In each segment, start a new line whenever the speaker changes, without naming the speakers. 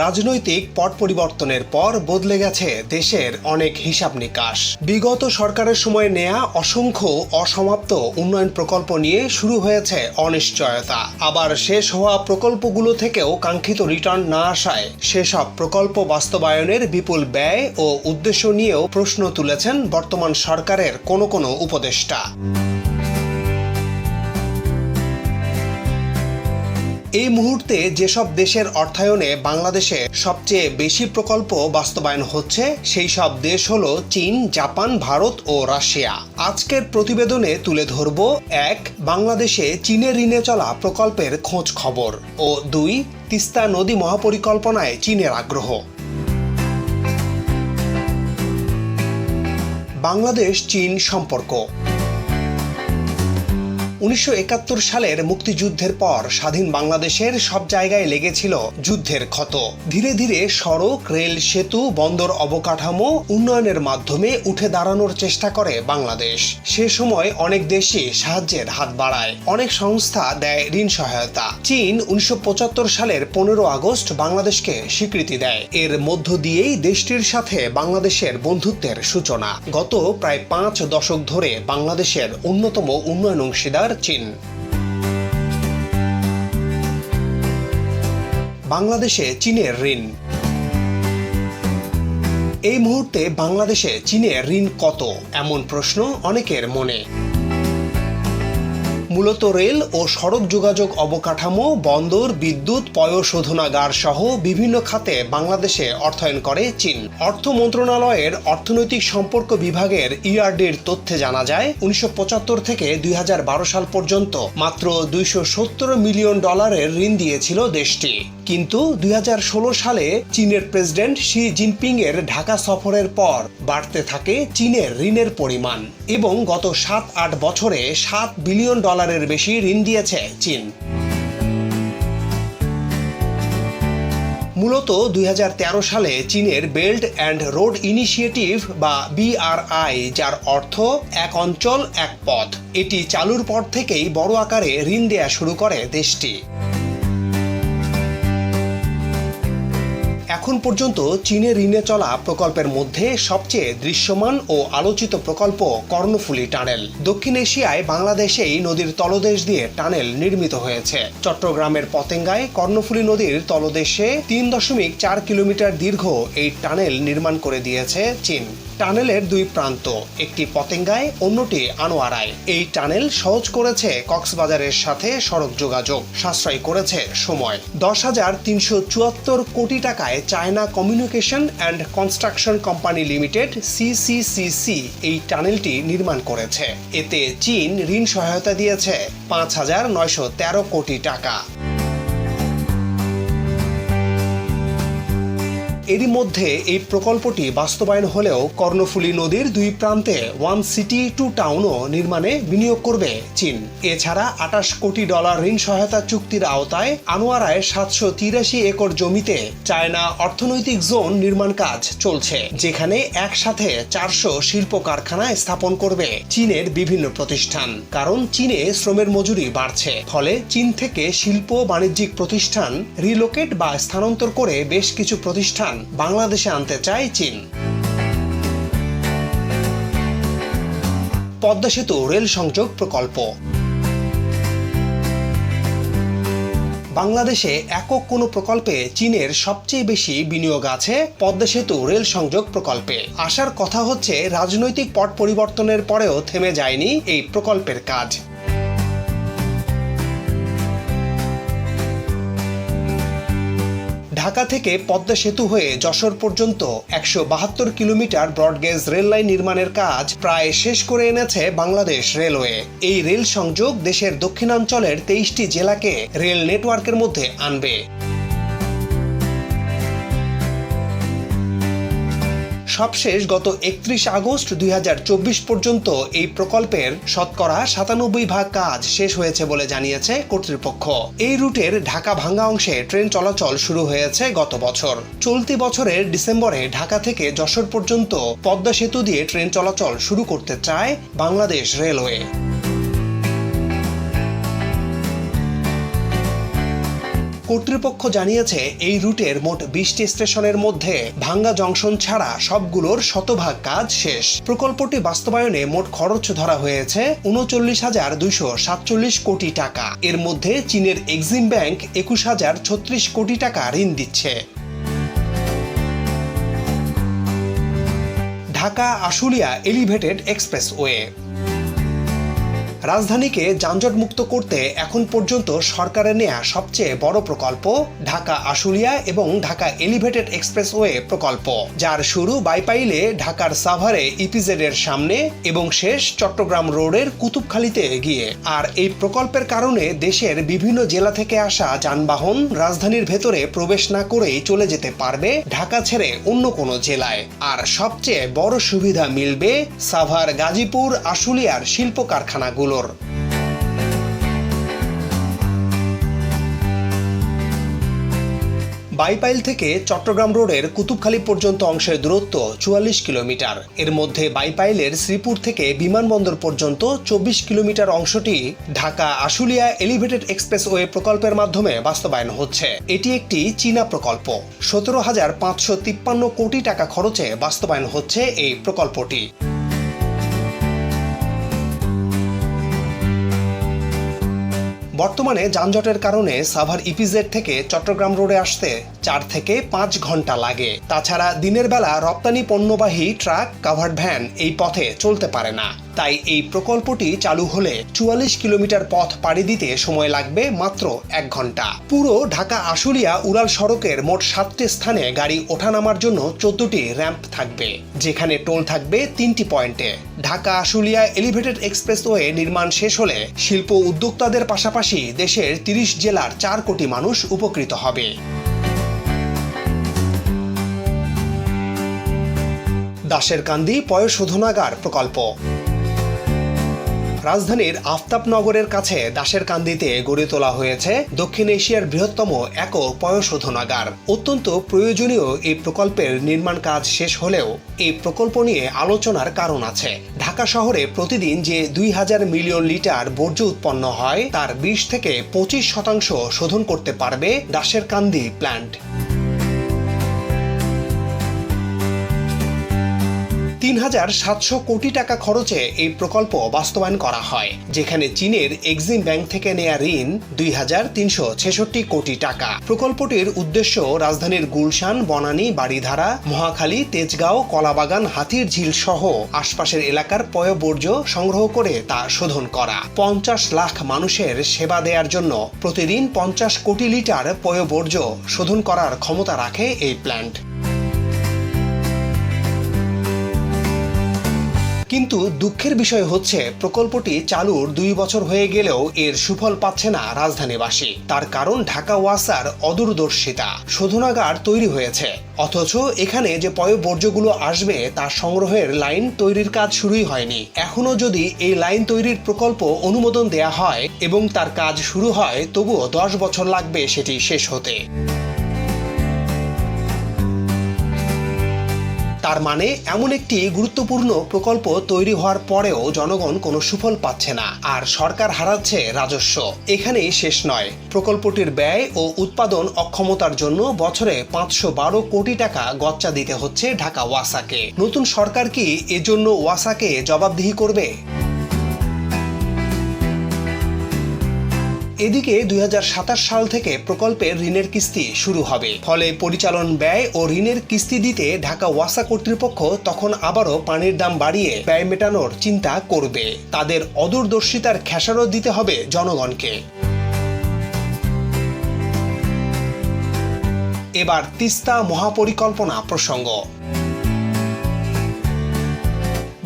রাজনৈতিক পট পরিবর্তনের পর বদলে গেছে দেশের অনেক হিসাব নিকাশ। বিগত সরকারের সময় নেয়া অসংখ্য অসমাপ্ত উন্নয়ন প্রকল্প নিয়ে শুরু হয়েছে অনিশ্চয়তা। আবার শেষ হওয়া প্রকল্পগুলো থেকেও কাঙ্ক্ষিত রিটার্ন না আসায় সেসব প্রকল্প বাস্তবায়নের বিপুল ব্যয় ও উদ্দেশ্য নিয়েও প্রশ্ন তুলেছেন বর্তমান সরকারের কোনো কোনো উপদেষ্টা। এই মুহূর্তে যেসব দেশের অর্থায়নে বাংলাদেশে সবচেয়ে বেশি প্রকল্প বাস্তবায়ন হচ্ছে, সেই সব দেশ হল চীন, জাপান, ভারত ও রাশিয়া। আজকের প্রতিবেদনে তুলে ধরব, এক, বাংলাদেশে চীনের ঋণে চলা প্রকল্পের খোঁজ খবর ও দুই, তিস্তা নদী মহাপরিকল্পনায় চীনের আগ্রহ। বাংলাদেশ চীন সম্পর্ক উনিশশো একাত্তর সালের মুক্তিযুদ্ধের পর স্বাধীন বাংলাদেশের সব জায়গায় লেগেছিল যুদ্ধের ক্ষত। ধীরে ধীরে সড়ক, রেল, সেতু, বন্দর অবকাঠামো উন্নয়নের মাধ্যমে উঠে দাঁড়ানোর চেষ্টা করে বাংলাদেশ। সে সময় অনেক দেশই সাহায্যের হাত বাড়ায়। অনেক সংস্থা দেয় ঋণ সহায়তা। চীন উনিশশো পঁচাত্তর সালের পনেরো আগস্ট বাংলাদেশকে স্বীকৃতি দেয়। এর মধ্য দিয়েই দেশটির সাথে বাংলাদেশের বন্ধুত্বের সূচনা। গত প্রায় পাঁচ দশক ধরে বাংলাদেশের অন্যতম উন্নয়ন অংশীদার চীন। বাংলাদেশে চীনের ঋণ। এই মুহূর্তে বাংলাদেশে চীনের ঋণ কত? এমন প্রশ্ন অনেকের মনে। মূলত রেল ও সড়ক যোগাযোগ অবকাঠামো, বন্দর, বিদ্যুৎ, পয়শোধনাগার সহ বিভিন্ন খাতে বাংলাদেশে অর্থায়ন করে চীন। অর্থ মন্ত্রণালয়ের অর্থনৈতিক সম্পর্ক বিভাগের ইআরডির তথ্যে জানা যায়, উনিশশো পঁচাত্তর থেকে দুই হাজার বারো সাল পর্যন্ত মাত্র দুইশো সত্তর মিলিয়ন ডলারের ঋণ দিয়েছিল দেশটি। কিন্তু দুই হাজার ষোলো সালে চীনের প্রেসিডেন্ট শি জিনপিং এর ঢাকা সফরের পর বাড়তে থাকে চীনের ঋণের পরিমাণ এবং গত সাত আট বছরে সাত বিলিয়ন ডলারের বেশি ঋণ দিয়েছে চীন। মূলত দুই হাজার তেরো সালে চীনের বেল্ট অ্যান্ড রোড ইনিশিয়েটিভ বা বিআরআই, যার অর্থ এক অঞ্চল, এক পথ, এটি চালুর পর থেকেই বড় আকারে ঋণ দেয়া শুরু করে দেশটি। এখন পর্যন্ত চীনে ঋণে চলা প্রকল্পের মধ্যে সবচেয়ে দৃশ্যমান ও আলোচিত প্রকল্প কর্ণফুলী টানেল। দক্ষিণ এশিয়ায় বাংলাদেশেই নদীর তলদেশ দিয়ে টানেল নির্মিত হয়েছে। চট্টগ্রামের পতেঙ্গায় কর্ণফুলী নদীর তলদেশে তিন দশমিক চার কিলোমিটার দীর্ঘ এই টানেল নির্মাণ করে দিয়েছে চীন। টানেলের দুই প্রান্ত, একটি পতেঙ্গায়, অন্যটি আনোয়ারায়। এই টানেল সহজ করেছে কক্সবাজারের সাথে সড়ক যোগাযোগ। সাশ্রয় করেছে সময়। দশ হাজার তিনশো চুয়াত্তর কোটি টাকায় China communication and construction company limited CCCC এই টানেলটি নির্মাণ করেছে। এতে চীন ঋণ সহায়তা দিয়েছে পাঁচ হাজার নয়শো তেরো কোটি টাকা। এরই মধ্যে এই প্রকল্পটি বাস্তবায়ন হলেও কর্ণফুলী নদীর দুই প্রান্তে ওয়ান সিটি টু টাউনও নির্মাণে বিনিয়োগ করবে চীন। এছাড়া আটাশ কোটি ডলার ঋণ সহায়তা চুক্তির আওতায় আনোয়ারায় সাতশো তিরাশি একর জমিতে চায়না অর্থনৈতিক জোন নির্মাণ কাজ চলছে, যেখানে একসাথে চারশো শিল্প কারখানা স্থাপন করবে চীনের বিভিন্ন প্রতিষ্ঠান। কারণ চীনে শ্রমের মজুরি বাড়ছে, ফলে চীন থেকে শিল্প বাণিজ্যিক প্রতিষ্ঠান, রিলোকেট বা স্থানান্তর করে বেশ কিছু প্রতিষ্ঠান বাংলাদেশে আনতে চায় চীন। পদ্মা সেতু রেল সংযোগ প্রকল্প। বাংলাদেশে একক কোনো প্রকল্পে চীনের সবচেয়ে বেশি বিনিয়োগ আছে পদ্মা সেতু রেল সংযোগ প্রকল্পে। আসার কথা হচ্ছে, রাজনৈতিক পট পরিবর্তনের পরেও থেমে যায়নি এই প্রকল্পের কাজ। ঢাকা থেকে পদ্মা সেতু হয়ে যশোর পর্যন্ত একশো বাহাত্তর কিলোমিটার ব্রডগেজ রেললাইন নির্মাণের কাজ প্রায় শেষ করে এনেছে বাংলাদেশ রেলওয়ে। এই রেল সংযোগ দেশের দক্ষিণাঞ্চলের তেইশটি জেলাকে রেল নেটওয়ার্কের মধ্যে আনবে। সবশেষ গত একত্রিশ আগস্ট দুই হাজার চব্বিশ পর্যন্ত এই প্রকল্পের শতকরা সাতানব্বই ভাগ কাজ শেষ হয়েছে বলে জানিয়েছে কর্তৃপক্ষ। এই রুটের ঢাকা ভাঙ্গা অংশে ট্রেন চলাচল শুরু হয়েছে গত বছর। চলতি বছরের ডিসেম্বরে ঢাকা থেকে যশোর পর্যন্ত পদ্মা সেতু দিয়ে ট্রেন চলাচল শুরু করতে চায় বাংলাদেশ রেলওয়ে। কর্তৃপক্ষ জানিয়েছে, এই রুটের মোট বিশটি স্টেশনের মধ্যে ভাঙ্গা জংশন ছাড়া সবগুলোর শতভাগ কাজ শেষ। প্রকল্পটি বাস্তবায়নে মোট খরচ ধরা হয়েছে উনচল্লিশ হাজার দুইশো সাতচল্লিশ কোটি টাকা। এর মধ্যে চীনের এক্সিম ব্যাংক একুশ হাজার ছত্রিশ কোটি টাকা ঋণ দিচ্ছে। ঢাকা আশুলিয়া এলিভেটেড এক্সপ্রেসওয়ে রাজধানীকে যানজট মুক্ত করতে এখন পর্যন্ত সরকারের নেয়া সবচেয়ে বড় প্রকল্প ঢাকা আশুলিয়া এবং ঢাকা এলিভেটেড এক্সপ্রেসওয়ে প্রকল্প, যার শুরু বাইপাইলে ঢাকার সাভারে ইপিজেড এর সামনে এবং শেষ চট্টগ্রাম রোডের কুতুবখালীতে গিয়ে আর এই প্রকল্পের কারণে দেশের বিভিন্ন জেলা থেকে আসা যানবাহন রাজধানীর ভেতরে প্রবেশ না করেই চলে যেতে পারবে ঢাকা ছেড়ে অন্য কোনো জেলায়। আর সবচেয়ে বড় সুবিধা মিলবে সাভার, গাজীপুর, আশুলিয়ার শিল্প কারখানাগুলোর বাইপাইল থেকে চট্টগ্রাম রোডের কুতুবখালী পর্যন্ত অংশের দূরত্ব চুয়াল্লিশ কিলোমিটার। এর মধ্যে বাইপাইলের শ্রীপুর থেকে বিমানবন্দর পর্যন্ত চব্বিশ কিলোমিটার অংশটি ঢাকা আশুলিয়া এলিভেটেড এক্সপ্রেসওয়ে প্রকল্পের মাধ্যমে বাস্তবায়ন হচ্ছে। এটি একটি চীনা প্রকল্প। সতেরো হাজার পাঁচশো তিপ্পান্ন কোটি টাকা খরচে বাস্তবায়ন হচ্ছে এই প্রকল্পটি। বর্তমানে যানজটের কারণে সাভার ইপিজেড থেকে চট্টগ্রাম রোডে আসতে চার থেকে পাঁচ ঘণ্টা লাগে। তাছাড়া দিনের বেলা রপ্তানি পণ্যবাহী ট্রাক, কাভার্ড ভ্যান এই পথে চলতে পারে না। তাই এই প্রকল্পটি চালু হলে চুয়াল্লিশ কিলোমিটার পথ পাড়ি দিতে সময় লাগবে মাত্র এক ঘণ্টা। পুরো ঢাকা আশুলিয়া উড়াল সড়কের মোট সাতটি স্থানে গাড়ি ওঠানামার জন্য চোদ্দটি র্যাম্প থাকবে, যেখানে টোল থাকবে তিনটি পয়েন্টে। ঢাকা আশুলিয়া এলিভেটেড এক্সপ্রেসওয়ে নির্মাণ শেষ হলে শিল্প উদ্যোক্তাদের পাশাপাশি দেশের তিরিশ জেলার চার কোটি মানুষ উপকৃত হবে। দাসের কান্দি পয়শোধনাগার প্রকল্প। রাজধানীর আফতাবনগরের কাছে দাসের কান্দিতে গড়ে তোলা হয়েছে দক্ষিণ এশিয়ার বৃহত্তম একক পয়শোধনাগার। অত্যন্ত প্রয়োজনীয় এই প্রকল্পের নির্মাণ কাজ শেষ হলেও এই প্রকল্প নিয়ে আলোচনার কারণ আছে। ঢাকা শহরে প্রতিদিন যে দুই হাজার মিলিয়ন লিটার বর্জ্য উৎপন্ন হয়, তার বিশ থেকে পঁচিশ শতাংশ শোধন করতে পারবে দাসের কান্দি প্ল্যান্ট তিন হাজার সাতশো কোটি টাকা খরচে এই প্রকল্প বাস্তবায়ন করা হয়, যেখানে চীনের এক্সিম ব্যাংক থেকে নেয়া ঋণ দুই হাজার তিনশো ছেষট্টি কোটি টাকা। প্রকল্পটির উদ্দেশ্য রাজধানীর গুলশান, বনানী বাড়িধারা মহাখালী, তেজগাঁও, কলাবাগান হাতির ঝিল সহ আশপাশের এলাকার পয়বর্জ্য সংগ্রহ করে তা শোধন করা। পঞ্চাশ লাখ মানুষের সেবা দেওয়ার জন্য প্রতিদিন পঞ্চাশ কোটি লিটার পয়বর্জ্য শোধন করার ক্ষমতা রাখে এই প্ল্যান্ট। কিন্তু দুঃখের বিষয় হচ্ছে, প্রকল্পটি চালুর দুই বছর হয়ে গেলেও এর সুফল পাচ্ছে না রাজধানীবাসী। তার কারণ ঢাকা ওয়াসার অদূরদর্শিতা। শোধনাগার তৈরি হয়েছে। অথচ এখানে যে পয়বর্জ্যগুলো আসবে তার সংগ্রহের লাইন তৈরির কাজ শুরুই হয়নি। এখনও যদি এই লাইন তৈরির প্রকল্প অনুমোদন দেয়া হয় এবং তার কাজ শুরু হয়, তবুও দশ বছর লাগবে সেটি শেষ হতে। তার মানে এমন একটি গুরুত্বপূর্ণ প্রকল্প তৈরি হওয়ার পরেও জনগণ কোনো সুফল পাচ্ছে না, আর সরকার হারাচ্ছে রাজস্ব। এখানেই শেষ নয়। প্রকল্পটির ব্যয় ও উৎপাদন অক্ষমতার জন্য বছরে পাঁচশো বারো কোটি টাকা গচ্চা দিতে হচ্ছে ঢাকা ওয়াসাকে। নতুন সরকার কি এজন্য ওয়াসাকে জবাবদিহি করবে? এদিকে দুই হাজার সাতাশ সাল থেকে প্রকল্পের ঋণের কিস্তি শুরু হবে। ফলে পরিচালন ব্যয় ও ঋণের কিস্তি দিতে ঢাকা ওয়াসা কর্তৃপক্ষ তখন আবারও পানির দাম বাড়িয়ে ব্যয় মেটানোর চিন্তা করবে। তাদের অদূরদর্শিতার খেসারত দিতে হবে জনগণকে। এবার তিস্তা মহাপরিকল্পনা প্রসঙ্গ।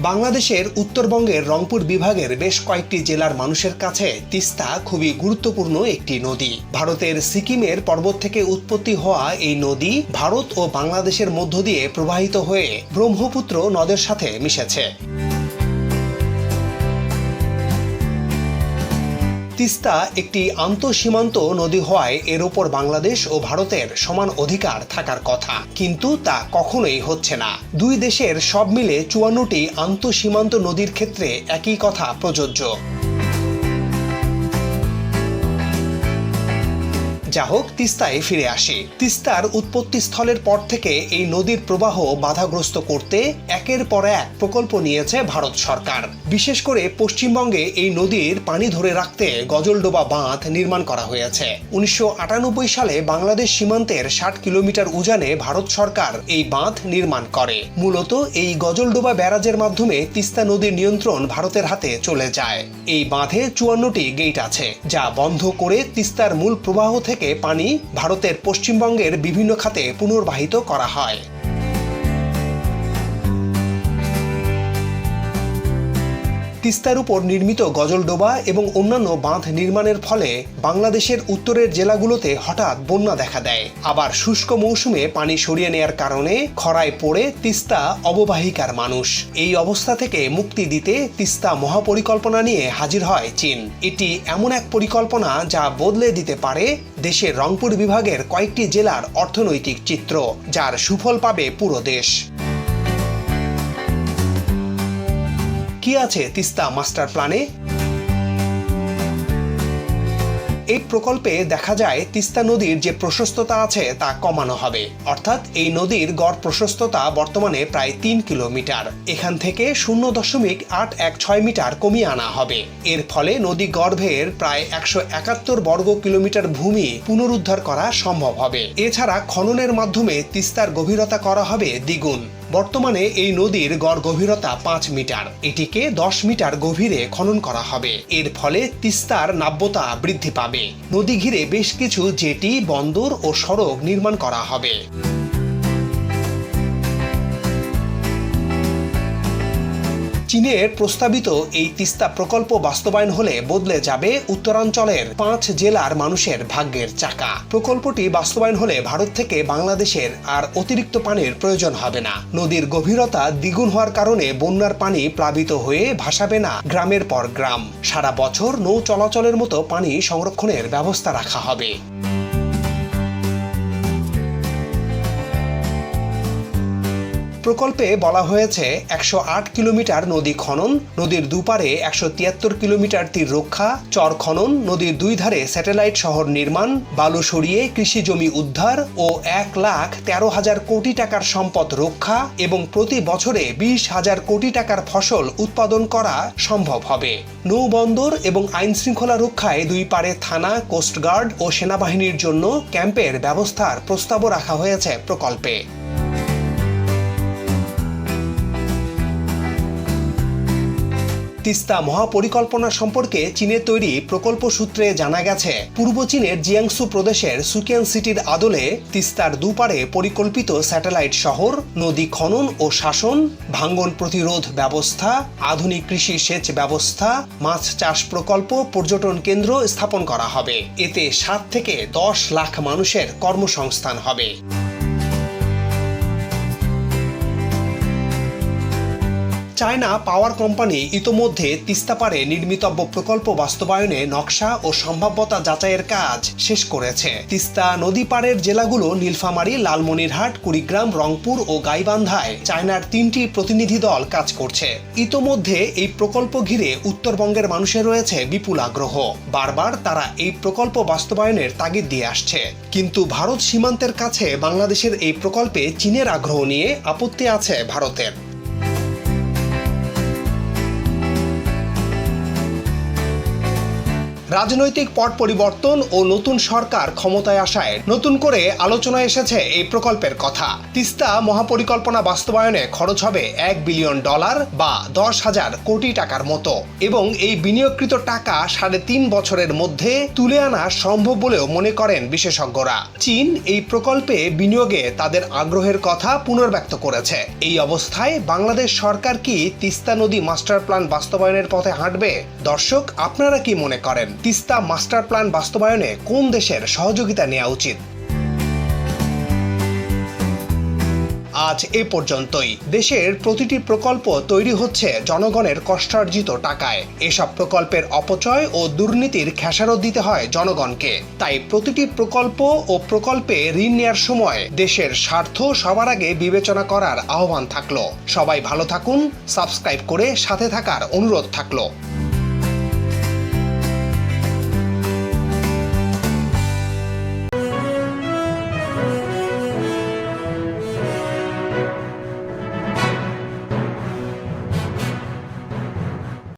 বাংলাদেশের উত্তরবঙ্গের রংপুর বিভাগের বেশ কয়েকটি জেলার মানুষের কাছে তিস্তা খুবই গুরুত্বপূর্ণ একটি নদী। ভারতের সিকিমের পর্বত থেকে উৎপত্তি হওয়া এই নদী ভারত ও বাংলাদেশের মধ্য দিয়ে প্রবাহিত হয়ে ব্রহ্মপুত্র নদের সাথে মিশেছে। তিস্তা একটি আন্তঃসীমান্ত নদী হওয়ায় এর উপর বাংলাদেশ ও ভারতের সমান অধিকার থাকার কথা। কিন্তু তা কখনোই হচ্ছে না। দুই দেশের সব মিলে চুয়ান্নটি আন্তঃসীমান্ত নদীর ক্ষেত্রে একই কথা প্রযোজ্য। যা হোক, তিস্তায় ফিরে আসি। তিস্তার উৎপত্তি স্থলের পর থেকে এই নদীর প্রবাহ বাধাগ্রস্ত করতে একের পর এক প্রকল্প নিয়েছে ভারত সরকার। বিশেষ করে পশ্চিমবঙ্গে এই নদীর পানি ধরে রাখতে গজলডোবা বাঁধ নির্মাণ করা হয়েছে। উনিশশো আটানব্বই সালে বাংলাদেশ সীমান্তের ষাট কিলোমিটার উজানে ভারত সরকার এই বাঁধ নির্মাণ করে। মূলত এই গজলডোবা ব্যারাজের মাধ্যমে তিস্তা নদীর নিয়ন্ত্রণ ভারতের হাতে চলে যায়। এই বাঁধে চুয়ান্নটি গেট আছে, যা বন্ধ করে তিস্তার মূল প্রবাহ থেকে পানি ভারতের পশ্চিমবঙ্গের বিভিন্ন খাতে পুনর্বাহিত করা হয়। তিস্তার উপর নির্মিত গজলডোবা এবং অন্যান্য বাঁধ নির্মাণের ফলে বাংলাদেশের উত্তরের জেলাগুলোতে হঠাৎ বন্যা দেখা দেয়। আবার শুষ্ক মৌসুমে পানি সরিয়ে নেয়ার কারণে খরায় পড়ে তিস্তা অববাহিকার মানুষ। এই অবস্থা থেকে মুক্তি দিতে তিস্তা মহাপরিকল্পনা নিয়ে হাজির হয় চীন। এটি এমন এক পরিকল্পনা যা বদলে দিতে পারে দেশের রংপুর বিভাগের কয়েকটি জেলার অর্থনৈতিক চিত্র, যার সুফল পাবে পুরো দেশ। কি আছে তিস্তা মাস্টার প্ল্যানে? এই প্রকল্পে দেখা যায় তিস্তা নদীর যে প্রশস্ততা আছে তা কমানো হবে। অর্থাৎ এই নদীর গড় প্রশস্ততা বর্তমানে প্রায় তিন কিলোমিটার। এখান থেকে শূন্য দশমিক আট এক ছয় মিটার কমিয়ে আনা হবে। এর ফলে নদী গর্ভের প্রায় একশো একাত্তর বর্গ কিলোমিটার ভূমি পুনরুদ্ধার করা সম্ভব হবে। এছাড়া খননের মাধ্যমে তিস্তার গভীরতা করা হবে দ্বিগুণ। বর্তমানে এই নদীর গড় গভীরতা পাঁচ মিটার। এটিকে দশ মিটার গভীরে খনন করা হবে। এর ফলে তিস্তার নাব্যতা বৃদ্ধি পাবে। নদী ঘিরে বেশ কিছু জেটি, বন্দর ও সড়ক নির্মাণ করা হবে। চীনের প্রস্তাবিত এই তিস্তা প্রকল্প বাস্তবায়ন হলে বদলে যাবে উত্তরাঞ্চলের পাঁচ জেলার মানুষের ভাগ্যের চাকা। প্রকল্পটি বাস্তবায়ন হলে ভারত থেকে বাংলাদেশের আর অতিরিক্ত পানির প্রয়োজন হবে না। নদীর গভীরতা দ্বিগুণ হওয়ার কারণে বন্যার পানি প্লাবিত হয়ে ভাসাবে না গ্রামের পর গ্রাম। সারা বছর নৌ চলাচলের মতো পানি সংরক্ষণের ব্যবস্থা রাখা হবে। প্রকল্পে বলা হয়েছে একশো আট কিলোমিটার নদী খনন, নদীর দুপারে একশো তিয়াত্তর কিলোমিটার তীর রক্ষা, চর খনন, নদীর দুই ধারে স্যাটেলাইট শহর নির্মাণ, বালু সরিয়ে কৃষি জমি উদ্ধার ও এক লাখ তেরো হাজার কোটি টাকার সম্পদ রক্ষা এবং প্রতি বছরে বিশ হাজার কোটি টাকার ফসল উৎপাদন করা সম্ভব হবে। নৌবন্দর এবং আইন শৃঙ্খলা রক্ষায় দুই পারে থানা, কোস্টগার্ড ও সেনাবাহিনীর জন্য ক্যাম্পের ব্যবস্থার প্রস্তাবও রাখা হয়েছে প্রকল্পে। তিস্তা মহাপরিকল্পনা সম্পর্কে চীনের তৈরি প্রকল্প সূত্রে জানা গেছে, পূর্ব চীনের জিয়াংসু প্রদেশের সুকিয়ান সিটির আদলে তিস্তার দুপারে পরিকল্পিত স্যাটেলাইট শহর, নদী খনন ও শাসন, ভাঙ্গন প্রতিরোধ ব্যবস্থা, আধুনিক কৃষি সেচ ব্যবস্থা, মাছ চাষ প্রকল্প, পর্যটন কেন্দ্র স্থাপন করা হবে। এতে সাত থেকে দশ লাখ মানুষের কর্মসংস্থান হবে। চায়না পাওয়ার কোম্পানি ইতোমধ্যে তিস্তাপারে নির্মিতব্য প্রকল্প বাস্তবায়নে নকশা ও সম্ভাব্যতা যাচাইয়ের কাজ শেষ করেছে। তিস্তা নদী পাড়ের জেলাগুলো নীলফামারী, লালমনিরহাট, কুড়িগ্রাম, রংপুর ও গাইবান্ধায় চায়নার তিনটি প্রতিনিধি দল কাজ করছে। ইতোমধ্যে এই প্রকল্প ঘিরে উত্তরবঙ্গের মানুষের রয়েছে বিপুল আগ্রহ। বারবার তারা এই প্রকল্প বাস্তবায়নের তাগিদ দিয়ে আসছে। কিন্তু ভারত সীমান্তের কাছে বাংলাদেশের এই প্রকল্পে চীনের আগ্রহ নিয়ে আপত্তি আছে ভারতের। রাজনৈতিক পট পরিবর্তন ও নতুন সরকার ক্ষমতায় আসায় নতুন করে আলোচনা এসেছে এই প্রকল্পের কথা। তিস্তা মহাপরিকল্পনা বাস্তবায়নে খরচ হবে এক বিলিয়ন ডলার বা দশ হাজার কোটি টাকার মতো এবং এই বিনিয়োগকৃত টাকা সাড়ে তিন বছরের মধ্যে তুলে আনা সম্ভব বলেও মনে করেন বিশেষজ্ঞরা। চীন এই প্রকল্পে বিনিয়োগে তাদের আগ্রহের কথা পুনর্ব্যক্ত করেছে। এই অবস্থায় বাংলাদেশ সরকার কি তিস্তা নদী মাস্টার প্ল্যান বাস্তবায়নের পথে হাঁটবে? দর্শক, আপনারা কি মনে করেন? তিস্তা মাস্টার প্ল্যান বাস্তবায়নে কোন দেশের সহযোগিতা নেওয়া উচিত? আজ এ পর্যন্তই। দেশের প্রতিটি প্রকল্প তৈরি হচ্ছে জনগণের কষ্টার্জিত টাকায়। এসব প্রকল্পের অপচয় ও দুর্নীতির খেসারত দিতে হয় জনগণকে। তাই প্রতিটি প্রকল্প ও প্রকল্পে ঋণ নেওয়ার সময় দেশের স্বার্থ সবার আগে বিবেচনা করার আহ্বান থাকল। সবাই ভালো থাকুন, সাবস্ক্রাইব করে সাথে থাকার অনুরোধ থাকল।